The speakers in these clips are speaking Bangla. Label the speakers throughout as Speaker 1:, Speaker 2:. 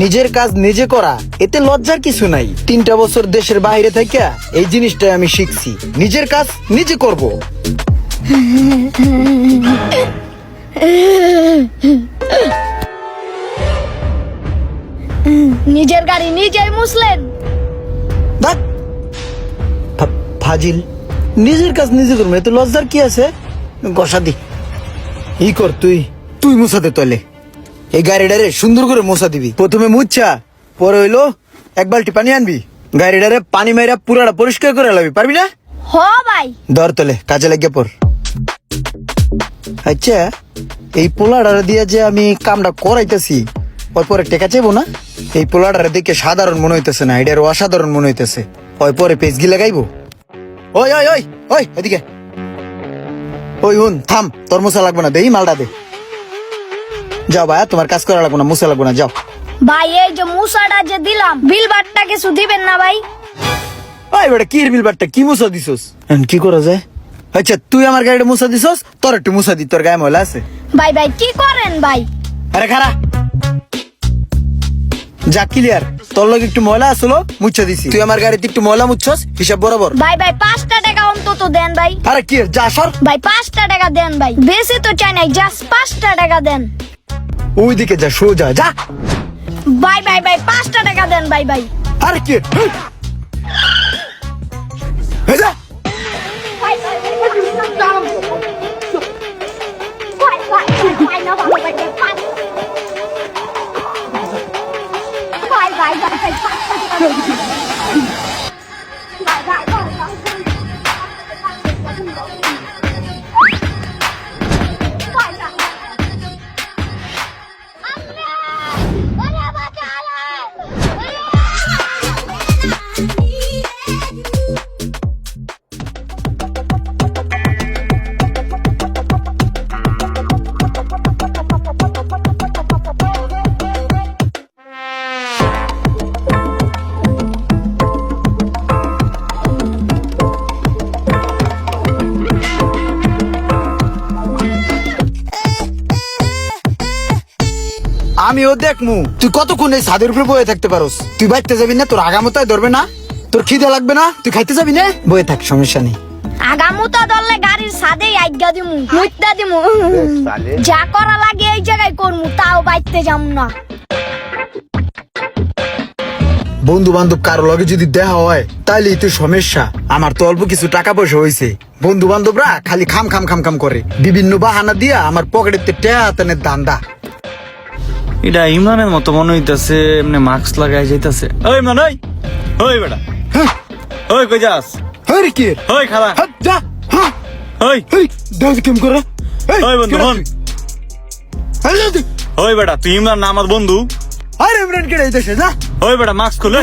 Speaker 1: নিজের কাজ নিজে করা এতে লজ্জার কিছু নাই। তিনটা বছর দেশের বাইরে থেকে এই জিনিসটাই আমি শিখছি। নিজের কাজ নিজে করব।
Speaker 2: নিজের গাড়ি নিজেই মুসলেন
Speaker 1: ফাজিল। নিজের কাজ নিজে করব এতে লজ্জার কি আছে? গসা দি ই কর তুই। তুই মুছাতে তলে এই গাড়িটারে সুন্দর করে মোছা দিবি। প্রথমে মুচ্ছা পরে হইল এক বালতি পানি আনবি। গাড়িটারে পানি মাইরা পুরাটা পরিষ্কার করে লাবি পারবি না?
Speaker 2: হ ভাই।
Speaker 1: দর তলে কাজে লাগিয়ে পর আচ্ছা এই পোলাডার দিয়ে যে আমি কামটা করাইতেছি ওই পরে টেকা চাইব না? এই পোলাডারে দেখে সাধারণ মনে হইতেছে না এটার অসাধারণ মনে হইতেছে। ওই পরে পেজগি লাগাইবো। ওই ওই ওই ওই এদিকে। ওই হুন থাম তোর মুসা লাগবে না দেই মালটা দে। যাও ভাইয়া তোমার কাজ করা লাগবে না মুসা লাগবে না যাও।
Speaker 2: ভাই এই যে মুসাটা যে দিলাম বিল বাটটা কিছু দিবেন না ভাই।
Speaker 1: ওই বেটা কি বিল বাটটা কি মুসা দিছস? কি করা যায়? আচ্ছা তুই আমার গাড়িটা মুসা দিছস তোর একটু মুসা দি তোর গায়ে ময়লা আছে।
Speaker 2: ভাই ভাই কি করেন ভাই?
Speaker 1: আরে খারা যা ক্লিয়ার তোর লগে একটু ময়লা আসলো মুচ্ছা দিছি। তুই আমার গাড়িতে একটু ময়লা মুচ্ছস হিসাব বরাবর।
Speaker 2: ভাই ভাই পাঁচটা টাকা অন্তত দেন ভাই।
Speaker 1: আরে কি যা সর।
Speaker 2: ভাই পাঁচটা টাকা দেন ভাই। বেশি তো চাই নাই জাস্ট পাঁচটা টাকা দেন।
Speaker 1: ওইদিকে যা সোজা যা।
Speaker 2: বাই বাই বাই পাঁচটা টাকা দেন বাই বাই।
Speaker 1: আরে কি? যা। আমিও দেখমু। তুই কতক্ষণ এই ছাদের উপরে বয়ে থাকতে পারোস? তুই বাইতে যাবি না তোর আগামতায় ধরবে না? তোর খিদে লাগবে না? তুই খাইতে যাবি না? বয়ে থাক সমস্যা নেই।
Speaker 2: আগামুতা গাড়ির সাদেই আজ্ঞা দিমু মুইতা দিমু। যা করা লাগে এই জায়গায় করমু তাও বাইতে যামু না।
Speaker 1: বন্ধু বান্ধব কারও লগে যদি দেখা হয় তাইলে তো সমস্যা। আমার তো অল্প কিছু টাকা পয়সা হয়েছে বন্ধু বান্ধবরা খালি খাম খাম খাম খাম করে। বিভিন্ন বাহানা দিয়া আমার পকেটেতে টেয়াতেনের দান্দা।
Speaker 3: এটা ইমরানের মতো মনে হইতাছে এমনি মাস্ক লাগাই যাইতাছে। ওই ইমরান ওই! ওই বেটা।
Speaker 1: হ্যাঁ।
Speaker 3: ওই কই যাস?
Speaker 1: আরে কি?
Speaker 3: ওই খালা।
Speaker 1: যা। হ্যাঁ।
Speaker 3: ওই।
Speaker 1: দাও কেম করে?
Speaker 3: ওই বন্ধু, হন। ওই বেটা তুই ইমরান না আমার বন্ধু?
Speaker 1: আরে ইমরান কেডা দেশে যা।
Speaker 3: ওই বেটা মাস্ক খুলে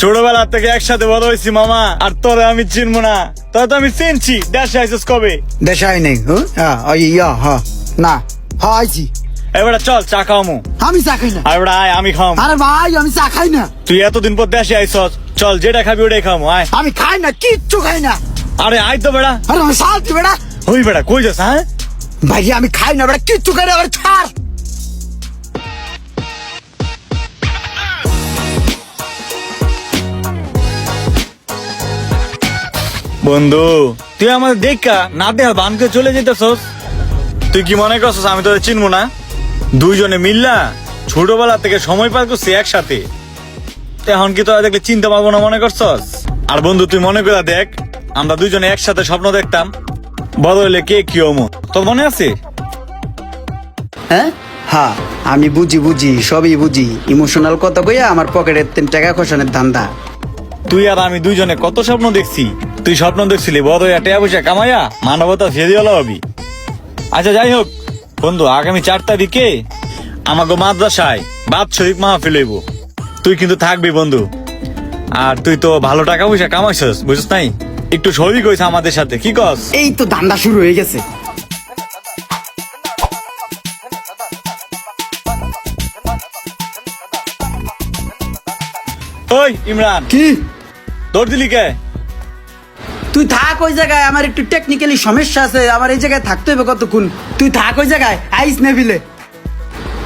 Speaker 3: ছোটবেলা থেকে একসাথে বড় হয়েছি মামা আর তোরে আমি চিনবো না। তোর তো আমি চিনছি। দেশে আইসিস কবে?
Speaker 1: দেশে আই নাই হ্যাঁ? হ্যাঁ ওই ইয়া হ্যাঁ না হ্যাঁ আইছি।
Speaker 3: এবারে চল চা খাওয়ামু।
Speaker 1: আমি চা খাই না।
Speaker 3: বেটা আয় আমি খাওয়াম।
Speaker 1: আরে ভাই আমি চা খাই না।
Speaker 3: তুই এতদিন পর দেশে আইসস চল যেটা খাবি ওটাই খাওয়ামু আয়।
Speaker 1: আমি খাই না কিচ্ছু খাই না।
Speaker 3: আরে আয় তো বেটা
Speaker 1: আরে আমি শান্তি বেড়া।
Speaker 3: ওই বেটা কই যাস হ্যাঁ?
Speaker 1: ভাই আমি খাই না বেড়া কিচ্ছু খাই না আবার ছাড়।
Speaker 3: বন্ধু তুই আমাদের দেখা না দেখা বান করে চলে যেতেছস? তুই কি মনে করছস আমি তোদের চিনবো না? দুইজনে মিল্লা ছোটবেলা থেকে সময় পার করছি একসাথে। এখন কি তোরা দেখলে চিনতে পারব না মনে করছস? আর বন্ধু তুই মনে করে দেখ আমরা দুইজনে একসাথে স্বপ্ন দেখতাম। বড় হইলে কে কি অমো তোর মনে আছে?
Speaker 1: হ্যাঁ? হ্যাঁ আমি বুঝি বুঝি সবই বুঝি। ইমোশনাল কথা কইয়া আমার পকেটের তিন টাকা খসানের ধান্দা।
Speaker 3: তুই আর আমি দুইজনে কত স্বপ্ন দেখছি? তুই স্বপ্ন দেখছিলি বড় হইয়া টাকা পয়সা কামাইয়া মানবতা ফেরিওয়ালা হবি। আচ্ছা যাই হোক বন্ধু আগামী চার তারিখে আমাকে মাদ্রাসায় শরীফ মাহফিল হইব। তুই কিন্তু থাকবি বন্ধু। আর তুই তো ভালো টাকা পয়সা কামাইছস বুঝছ নাই? একটু শরীর হয়েছে আমাদের সাথে কি কস?
Speaker 1: এই তো ধান্দা শুরু হয়ে গেছে।
Speaker 3: ওই ইমরান।
Speaker 1: কি?
Speaker 3: দৌড় দিলি কে?
Speaker 1: তুই থাক ওই জায়গায়, আমার একটু টেকনিক্যালি সমস্যা আছে, আমার এই জায়গায় থাকতে হবে কতক্ষণ? তুই থাক ওই জায়গায়, আইস নেবিলে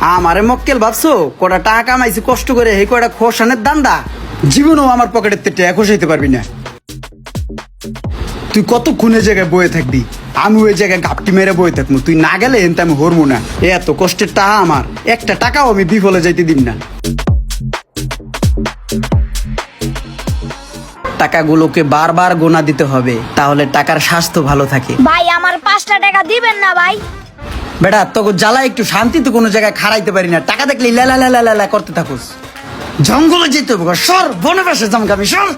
Speaker 1: আমারে মক্কেল ভাবছ? কটা টাকা কামাইছি, কষ্ট করে, এই কটা খোসানের দান্দা? জীবনেও আমার পকেটের তে টাকা খসাইতে পারবি না। তুই কত খুনে জায়গায় বয়ে থাকবি? আমি ওই জায়গায় গাপটি মেরে বয়ে থাকব। তুই না গেলে এনতে আমি হরমু না। এত কষ্টের টাকা আমার। একটা টাকাও আমি বিফলে যাইতে দিম না। টাকাগুলোকে বারবার গোনা দিতে হবে তাহলে টাকার স্বাস্থ্য ভালো থাকে।
Speaker 2: ভাই আমার পাঁচটা টাকা দিবেন না ভাই।
Speaker 1: বেটা তোকে জ্বালা একটু শান্তিতে কোনো জায়গায় খাড়াইতে পারি না। টাকা দেখলে লেলা লেলা লেলা করতে থাকুস। জঙ্গলে যেতে হবে সর বনে পাশে জমকামি সর।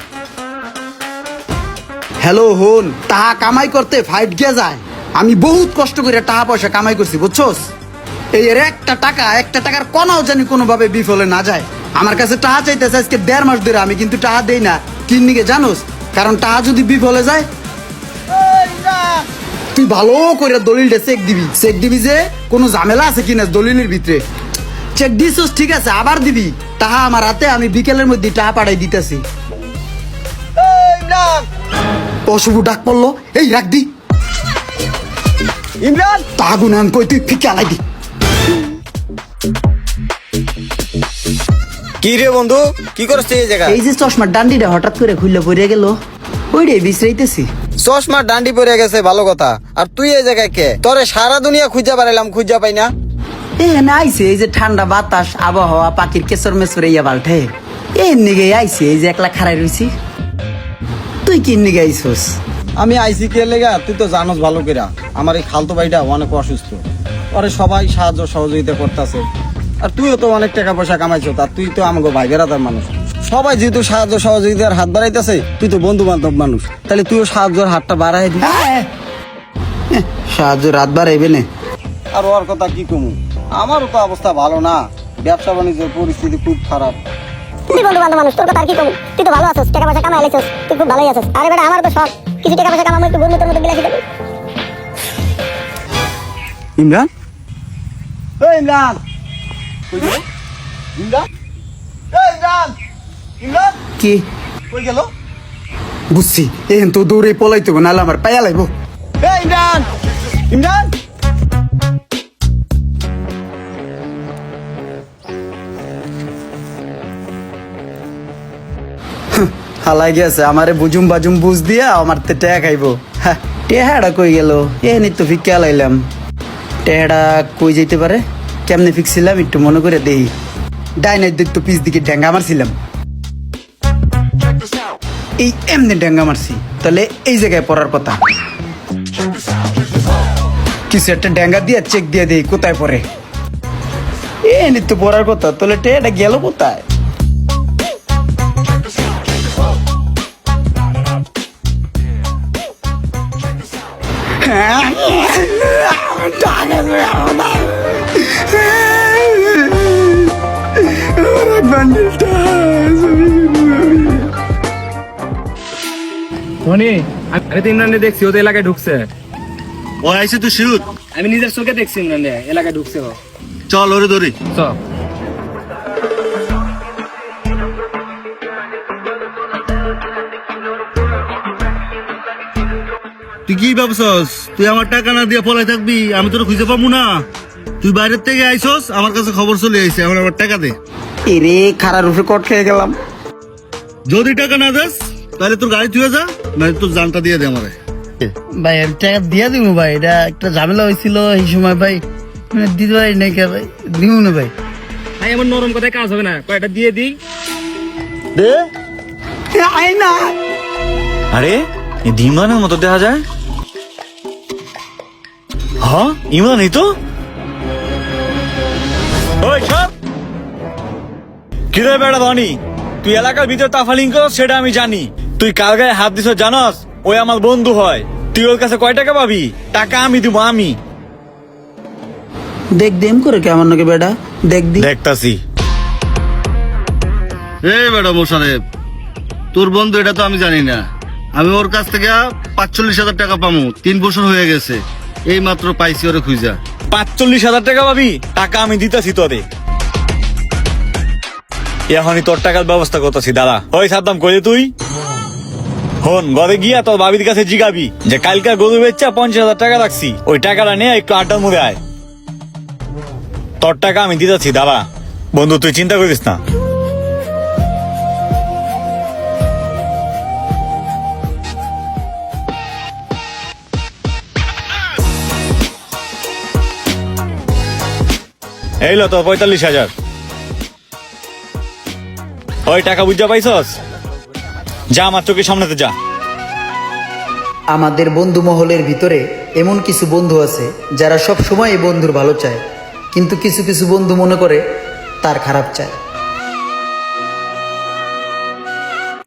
Speaker 1: হ্যালো হন টাকা কামাই করতে ফাইট গিয়ে যায়। আমি বহুত কষ্ট করে টাকা পয়সা কামাই করছি বুঝছোস? এই এর একটা টাকা একটা টাকার কোনাও জানি কোনোভাবে বিফলে না যায়। আমার কাছে টাকা চাইতেছে আজকে দেড় মাস ধরে আমি কিন্তু টাকা দেই না। কিন্নিকে জানোস? কারণ টাকা যদি বিফলে যায় তুই ভালো করে দলিলটা চেক দিবি। চেক দিবি যে কোনো ঝামেলা আছে কিনা দলিলের ভিতরে। চেক দিছস ঠিক আছে আবার দিবি। টাহা আমার হাতে আমি বিকেলের মধ্যে টাহা পাঠাই দিতেছি। অশুভ ডাক পড়ল। এই রাখ দি। ইমরান! টাহা গুনান কই তুই ফিকে আলাই দি।
Speaker 4: কি রে বন্ধু? কি করছিস এই জায়গা
Speaker 1: এই যে চশমার ডান্ডিটা হঠাৎ করে খুললে পড়ে গেল। বিশ্রাইতেছি।
Speaker 4: চশমা ডান্ডি পরে গেছে ভালো কথা। আর তুই এই জায়গায় কে? তোরে সারা দুনিয়া খুঁজা পারাইলাম খুঁজা পাই না।
Speaker 1: এখানে আইছে এই যে ঠান্ডা বাতাস আবহাওয়া পাখির কেসর মেসর ইয়া বাল্টে এই নিগে আইছে এই যে একলা খারাই রইছি। তুই কি নিগে আইছস?
Speaker 4: আমি আইসি কে লেগা? তুই তো জানোস ভালো করে আমার এই খালতো ভাইটা অনেক অসুস্থ। ওরে সবাই সাহায্য সহযোগিতা করতেছে। আর তুইও তো অনেক টাকা পয়সা কামাইছো তার তুই তো আমাকে ভাই বেড়াতার মানুষ। সবাই যেহেতু সাহায্য সহযোগিতার হাত বাড়াইতেছে তুই তো বন্ধু বান্ধব মানুষ। তাহলে তুইও সাহায্যের হাতটা বাড়াই দিস
Speaker 1: হ্যাঁ। সাহায্য রাত বাড়াইবে না।
Speaker 4: আর ওর কথা কি কমু? আমারও তো অবস্থা ভালো না। ব্যবসা বাণিজ্যের পরিস্থিতি খুব খারাপ।
Speaker 5: তুই বন্ধু বান্ধব মানুষ তোর কথা আর কি কম? তুই তো ভালো আছিস টাকা পয়সা কামাই লাইছিস তুই খুব ভালোই আছিস। আরে বেটা আমার তো সব কিছু টাকা পয়সা কামাবো একটু বন্ধুদের মতো বিলাসী দেবো
Speaker 4: ইমরান? এই ইমরান! কই গেল? ইমরান? এই ইমরান! ইমরান?
Speaker 1: কি?
Speaker 4: কই গেল?
Speaker 1: বুঝছি এখন তো দৌড়ে পলাইতে হবে নাহলে আমার পায়া লাগবো
Speaker 4: এই ইমরান! ইমরান!
Speaker 1: হালাই গেছে আমারে বুজুম বাজুম বুঝ দিয়া আমার তে টেহা খাইবো। হ্যাঁ, টেহাটা কই গেল? এ নি তো ফিকে লাইলাম। টেহাটা কই যাইতে পারে? কেমনে ফিকছিলাম একটু মনে করে দেই। ডাইনের দিক তো পিস দিকে ড্যাঙ্গা মারছিলাম। এই এমনি ডেঙ্গা মারছি, তাহলে এই জায়গায় পড়ার কথা। কিছু একটা ডেঙ্গা দিয়ে চেক দিয়ে দেই, কোথায় পরে এ তো পড়ার কথা, তাহলে টেহাটা গেল কোথায়?
Speaker 6: ধনী আমি তো ইমরানকে দেখছি ও তো এলাকায় ঢুকছে।
Speaker 3: ও আইছে তো শিউত
Speaker 6: আমি নিজের চোখে দেখছি ইমরানকে এলাকায় ঢুকছে ও।
Speaker 3: চল ওরে ধরি।
Speaker 6: চ
Speaker 3: তুই কি ভাবছস? তুই আমার টাকা না দিয়ে পলাই থাকবি আমি তোর খুঁজে পাবো না। তুই বাইরের থেকে আইছস আমার কাছে খবর চলে আইছে এখন আমার টাকা দে।
Speaker 1: এরে খারার রূপে কট খেয়ে গেলাম।
Speaker 3: যদি টাকা না দেস তাহলে তোর গাড়ি তুই যা না তোর জানটা দিয়ে দে আমারে।
Speaker 1: ভাই আমি টাকা দিয়ে দিব ভাই এটা একটা ঝামেলা হয়েছিল এই সময় ভাই। মানে দিতে পারি নাই কে ভাই দিব না ভাই।
Speaker 6: ভাই আমার নরম কথায় কাজ হবে না কয়টা দিয়ে দিই?
Speaker 3: দে।
Speaker 1: আই না।
Speaker 3: আরে ইমরানের মতো দেখা যায়? হ্যাঁ? ইমরানই তো? ওই সব! কিরে বেড়া ধনী তুই এলাকার ভিতরে তাফালিং করস সেটা আমি জানি। তুই কার গায়ে হাত দিছ জানস ওই আমার বন্ধু হয়। তুই ওর কাছে কয় টাকা পাবি? টাকা আমি দিব আমি।
Speaker 1: দেখ দেম করে কেমন নাকি বেটা দেখ দি।
Speaker 3: দেখতাছি। এ বেটা মোশারেফ তোর বন্ধু এটা তো আমি জানি না। আমি ওর কাছ থেকে পাঁচচল্লিশ হাজার টাকা পামু তিন বছর হয়ে গেছে। এই মাত্র পাইছি ওরে খুঁজা। পাঁচচল্লিশ হাজার টাকা পাবি, টাকা আমি দিতেছি তোরে। এখনই তোর টাকার ব্যবস্থা করতেছি দাদা ওই সাদ্দাম, কই তুই? হন, ঘরে গিয়া তোর বাবির কাছে জিগাবি যে কালকে গরু বেচা পঞ্চাশ হাজার টাকা রাখছি। ওই টাকাটা নিয়ে একটু আড্ডার মুড়ে আয়। তোর টাকা আমি দিতেছি, দাঁড়া। বন্ধু, তুই চিন্তা করিস না। এই লো তো, পঁয়তাল্লিশ হাজার। ওই টাকা বুঝা পাইছস? যা আমার চোখের সামনেতে যা।
Speaker 1: আমাদের বন্ধু মহলের ভিতরে এমন কিছু বন্ধু আছে যারা সব সময় বন্ধুর ভালো চায়, কিন্তু কিছু কিছু বন্ধু মনে করে তার খারাপ চায়।